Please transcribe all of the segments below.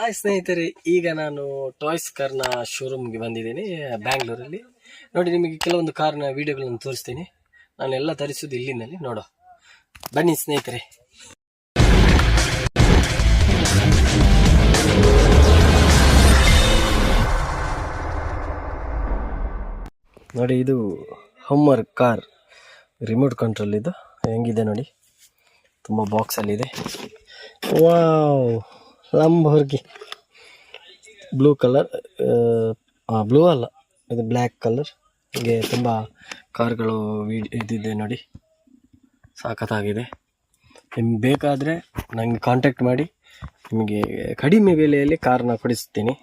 Hi ಸ್ನೇಹಿತರೆ, ಈಗ ನಾನು ಟಾಯ್ಸ್ ಕಾರ್ನ ಶೋರೂಮ್ಗೆ ಬಂದಿದ್ದೀನಿ ಬ್ಯಾಂಗ್ಳೂರಲ್ಲಿ ನೋಡಿ, ನಿಮಗೆ ಕೆಲವೊಂದು ಕಾರ್ನ ವಿಡಿಯೋಗಳನ್ನು ತೋರಿಸ್ತೀನಿ. ನಾನೆಲ್ಲ ತರಿಸೋದು ಇಲ್ಲಿನಲ್ಲಿ ನೋಡೋ ಬನ್ನಿ ಸ್ನೇಹಿತರೆ. ನೋಡಿ, ಇದು ಹಮ್ಮರ್ ಕಾರ್ ರಿಮೋಟ್ ಕಂಟ್ರೋಲ್ ಇದು. ಹೆಂಗಿದೆ ನೋಡಿ. ತುಂಬ ಬಾಕ್ಸಲ್ಲಿದೆ wow Lamborghini blue colour blue ಅಲ್ಲ, ಇದು ಬ್ಲ್ಯಾಕ್ ಕಲರ್ ಹೀಗೆ ತುಂಬ ಕಾರ್ಗಳು ಇದ್ದಿದೆ ಇದಿದೆ ನೋಡಿ. ಸಾಕತ್ತಾಗಿದೆ. ನಿಮ್ಗೆ ಬೇಕಾದರೆ ನನಗೆ ಕಾಂಟ್ಯಾಕ್ಟ್ ಮಾಡಿ, ನಿಮಗೆ ಕಡಿಮೆ ಬೆಲೆಯಲ್ಲಿ ಕಾರ್ನ ಕೊಡಿಸ್ತೀನಿ.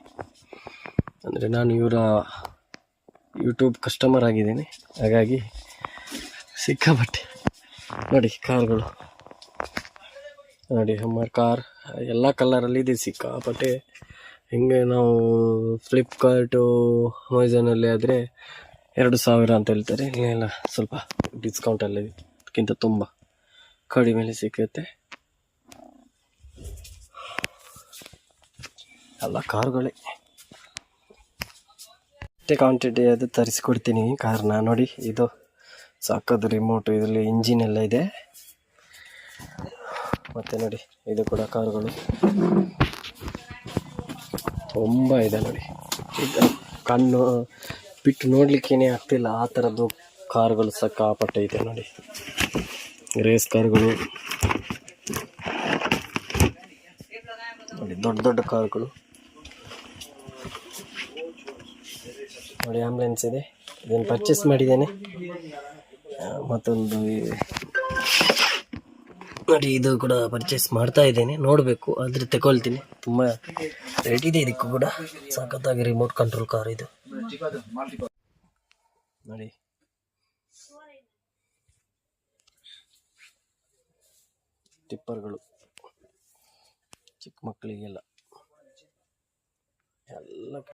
ಅಂದರೆ ನಾನು ಇವರ ಯೂಟ್ಯೂಬ್ ಕಸ್ಟಮರ್ ಆಗಿದ್ದೀನಿ. ಹಾಗಾಗಿ ಸಿಕ್ಕಾಪಟ್ಟೆ. ನೋಡಿ ಕಾರ್ಗಳು ನೋಡಿ, ಹಮ್ಮರ್ ಕಾರ್, ಎಲ್ಲ ಕಲರಲ್ಲಿ ಇದೆ ಸಿಕ್ಕಾಪಟ್ಟೆ ಹಿಂಗೆ ನಾವು ಫ್ಲಿಪ್ಕಾರ್ಟು ಅಮೆಝಾನಲ್ಲಿ ಆದರೆ ಎರಡು ಸಾವಿರ ಅಂತ ಹೇಳ್ತಾರೆ. ಇಲ್ಲ ಸ್ವಲ್ಪ ಡಿಸ್ಕೌಂಟಲ್ಲಿ ಅದಕ್ಕಿಂತ ತುಂಬ ಕಡಿಮೆಲಿ ಸಿಕ್ಕುತ್ತೆ. ಎಲ್ಲ ಕಾರುಗಳೇ. ಅಷ್ಟೇ ಕ್ವಾಂಟಿಟಿ ಅದು ತರಿಸ್ಕೊಡ್ತೀನಿ ಕಾರ್ನ. ನೋಡಿ, ಇದು ಸಾಕದು ರಿಮೋಟು ಇದರಲ್ಲಿ ಇಂಜಿನ್ ಎಲ್ಲ ಇದೆ. ಮತ್ತೆ ನೋಡಿ, ಇದು ಕೂಡ ಕಾರುಗಳು ತುಂಬ ಇದೆ ನೋಡಿ. ಕಣ್ಣು, ಬಿಟ್ಟು ನೋಡ್ಲಿಕ್ಕೇನೆ ಆಗ್ತಿಲ್ಲ, ಆ ಥರದ್ದು ಕಾರುಗಳು ಸಕ್ಕಾಪಟ್ಟೆ ಇದೆ ನೋಡಿ. ರೇಸ್ ಕಾರುಗಳು ನೋಡಿ, ದೊಡ್ಡ ದೊಡ್ಡ ಕಾರುಗಳು ನೋಡಿ ಆಂಬುಲೆನ್ಸ್ ಇದೆ. ಇದನ್ನು ಪರ್ಚೇಸ್ ಮಾಡಿದ್ದೇನೆ. ಮತ್ತೊಂದು ನೋಡಿ ಇದು ಕೂಡ ಪರ್ಚೇಸ್ ಮಾಡ್ತಾ ಇದ್ದೇನೆ. ನೋಡಬೇಕು, ಆದರೆ ತಗೊಳ್ತೀನಿ. ತುಂಬ ರೇಟ್ ಇದೆ ಇದಕ್ಕೂ ಕೂಡ. ಸಖತ್ತಾಗಿ ರಿಮೋಟ್ ಕಂಟ್ರೋಲ್ ಕಾರ್ ಇದು. ನೋಡಿ. ಟಿಪ್ಪರ್ಗಳು ಚಿಕ್ಕ ಮಕ್ಕಳಿಗೆಲ್ಲ. ಎಲ್ಲ